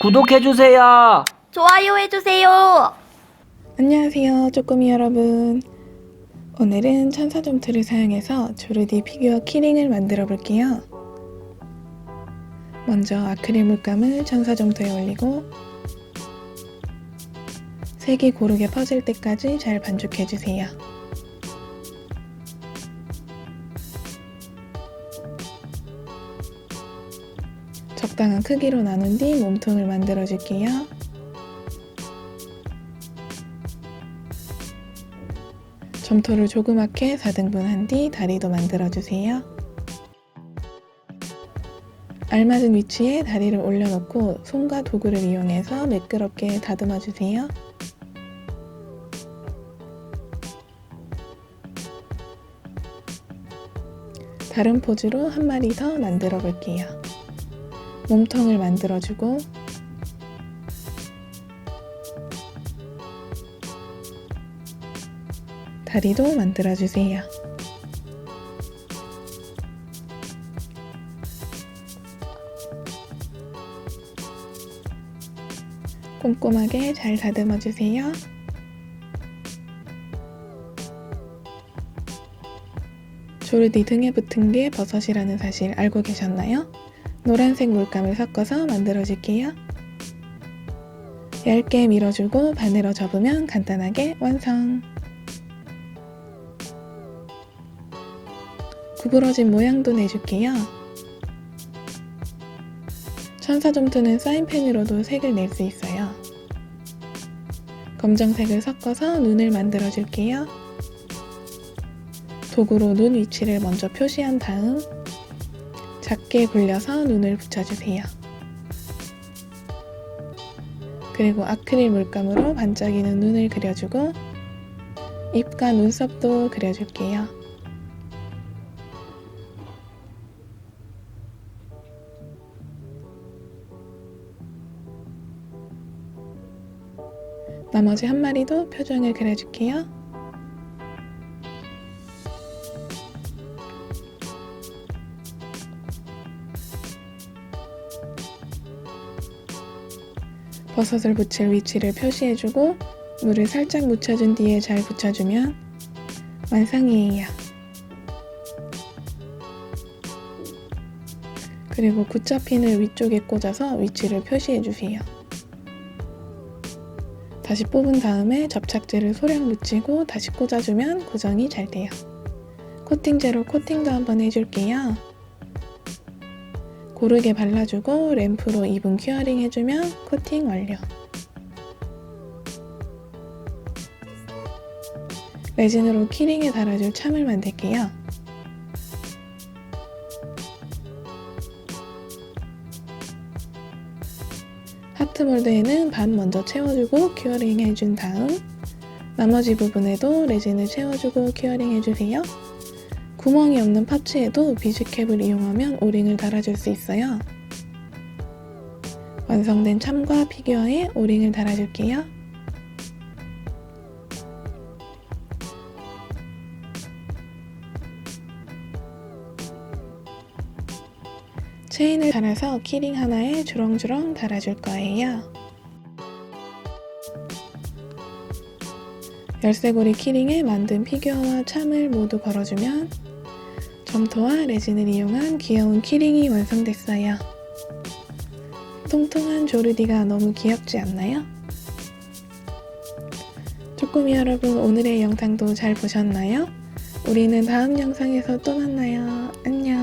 구독해주세요. 좋아요 해주세요. 안녕하세요 쪼꼬미 여러분 오늘은 천사점토를 사용해서 조르디 피규어 키링을 만들어 볼게요 먼저 아크릴 물감을 천사점토에 올리고 색이 고르게 퍼질 때까지 잘 반죽해 주세요 적당한 크기로 나눈 뒤 몸통을 만들어 줄게요 점토를 조그맣게 4등분한 뒤 다리도 만들어 주세요. 알맞은 위치에 다리를 올려놓고 손과 도구를 이용해서 매끄럽게 다듬어 주세요. 다른 포즈로 한 마리 더 만들어 볼게요. 몸통을 만들어주고 다리도 만들어주세요. 꼼꼼하게 잘 다듬어 주세요. 조르디 등에 붙은 게 버섯이라는 사실 알고 계셨나요? 노란색 물감을 섞어서 만들어 줄게요. 얇게 밀어주고 바늘로 접으면 간단하게 완성! 구부러진 모양도 내줄게요. 천사점토는 사인펜으로도 색을 낼 수 있어요. 검정색을 섞어서 눈을 만들어 줄게요. 도구로 눈 위치를 먼저 표시한 다음 작게 굴려서 눈을 붙여주세요. 그리고 아크릴 물감으로 반짝이는 눈을 그려주고 입과 눈썹도 그려줄게요. 나머지 한 마리도 표정을 그려줄게요. 버섯을 붙일 위치를 표시해주고 물을 살짝 묻혀준 뒤에 잘 붙여주면 완성이에요. 그리고 굿자핀을 위쪽에 꽂아서 위치를 표시해주세요. 다시 뽑은 다음에 접착제를 소량 묻히고 다시 꽂아주면 고정이 잘 돼요. 코팅제로 코팅도 한번 해줄게요. 고르게 발라주고 램프로 2분 큐어링 해주면 코팅 완료. 레진으로 키링에 달아줄 참을 만들게요. 하트 몰드에는 반 먼저 채워주고 큐어링 해준 다음 나머지 부분에도 레진을 채워주고 큐어링 해주세요. 구멍이 없는 파츠에도 비즈캡을 이용하면 오링을 달아줄 수 있어요. 완성된 참과 피규어에 오링을 달아줄게요. 체인을 달아서 키링 하나에 주렁주렁 달아줄 거예요. 열쇠고리 키링에 만든 피규어와 참을 모두 걸어주면 점토와 레진을 이용한 귀여운 키링이 완성됐어요. 통통한 조르디가 너무 귀엽지 않나요? 쪼꼬미 여러분 오늘의 영상도 잘 보셨나요? 우리는 다음 영상에서 또 만나요. 안녕!